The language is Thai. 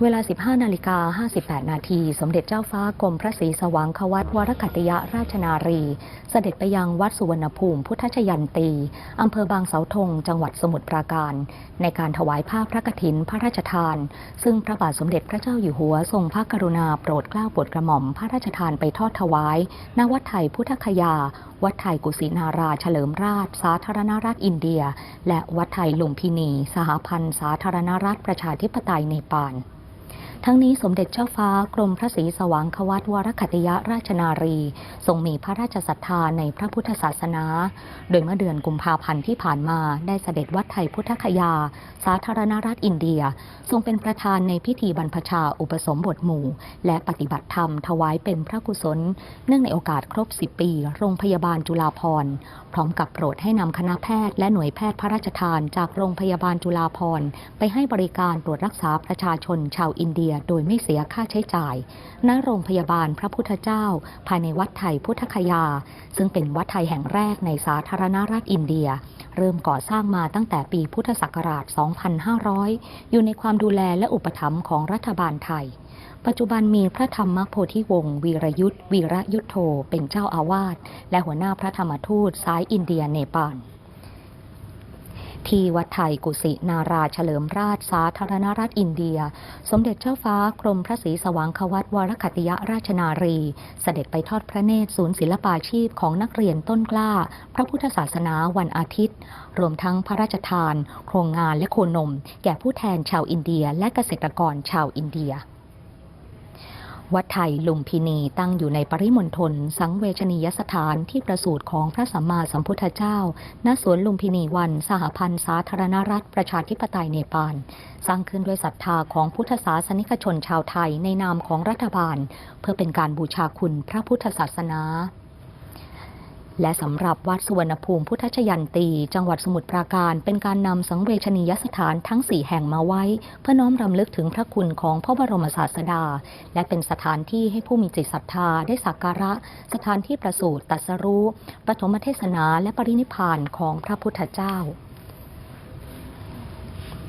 เวลา 15 นาฬิกา 58 นาที สมเด็จเจ้าฟ้ากรมพระศรีสว่างควัตวรกัตยราชนารี เสด็จไปยังวัดสุวรรณภูมิพุทธชยันตี อำเภอบางเสาธง จังหวัดสมุทรปราการ ในการถวายผ้าพระกฐินพระราชทาน ซึ่งพระบาทสมเด็จพระเจ้าอยู่หัวทรงพระกรุณาโปรดเกล้าโปรดกระหม่อมพระราชทานไปทอดถวาย ณ วัดไทยพุทธคยา วัดไทยกุสินาราเฉลิมราช สาธารณรัฐอินเดีย และวัดไทยลุมพินี สหพันธ์ สาธารณรัฐประชาธิปไตยเนปาล ทั้งนี้สมเด็จเจ้าฟ้ากรมพระศรีสว่างควัตวรคัตยราชนารี ทรงมีพระราชศรัทธาในพระพุทธศาสนา โดยเมื่อเดือนกุมภาพันธ์ที่ผ่านมาได้เสด็จวัดไทยพุทธคยา สาธารณรัฐอินเดีย ทรงเป็นประธานในพิธีบรรพชาอุปสมบทหมู่ และปฏิบัติธรรมถวายเป็นพระกุศล เนื่องในโอกาสครบ 10 ปี โรงพยาบาลจุฬาภรณ์พร้อมกับโปรดให้นำคณะแพทย์และหน่วยแพทย์พระราชทานจากโรงพยาบาลจุฬาภรณ์ไปให้บริการตรวจรักษาประชาชนชาวอินเดียโดยไม่เสียค่าใช้จ่าย ณ โรงพยาบาลพระพุทธเจ้า ภายในวัดไทยพุทธคยา ซึ่งเป็นวัดไทยแห่งแรกในสาธารณรัฐอินเดีย เริ่มก่อสร้างมาตั้งแต่ปีพุทธศักราช 2500 อยู่ในความดูแลและอุปถัมภ์ของรัฐบาลไทยปัจจุบันมีพระธรรมโพธิวงศ์วีรยุทธวีระยุทธโธเป็นเจ้าอาวาสและหัวหน้าพระธรรมทูตสายอินเดียเนปาล ที่วัดไทยกุสินาราเฉลิมราชสาธารณรัฐอินเดีย สมเด็จเจ้าฟ้ากรมพระศรีสว่างควัตวรคัตยราชนารี เสด็จไปทอดพระเนตรศูนย์ศิลปาชีพของนักเรียนต้นกล้า พระพุทธศาสนาวันอาทิตย์ รวมทั้งพระราชทาน โครงงานและโคนม แก่ผู้แทนชาวอินเดียและเกษตรกรชาวอินเดีย วัดไทยลุมพินีตั้งอยู่ในปริมณฑลสังเวชนียสถานที่ประสูติของพระสัมมาสัมพุทธเจ้า ณ สวนลุมพินีวัน สหพันธ์สาธารณรัฐประชาธิปไตยเนปาล สร้างขึ้นด้วยศรัทธาของพุทธศาสนิกชนชาวไทยในนามของรัฐบาล เพื่อเป็นการบูชาคุณพระพุทธศาสนา และสำหรับวัดสุวรรณภูมิพุทธชยันตี จังหวัดสมุทรปราการ เป็นการนำสังเวชนียสถานทั้ง 4 แห่งมาไว้ เพื่อน้อมรำลึกถึงพระคุณของพระบรมศาสดา และเป็นสถานที่ให้ผู้มีจิตศรัทธาได้สักการะ สถานที่ประสูติตัสรู้ปฐมเทศนาและปรินิพานของพระพุทธเจ้า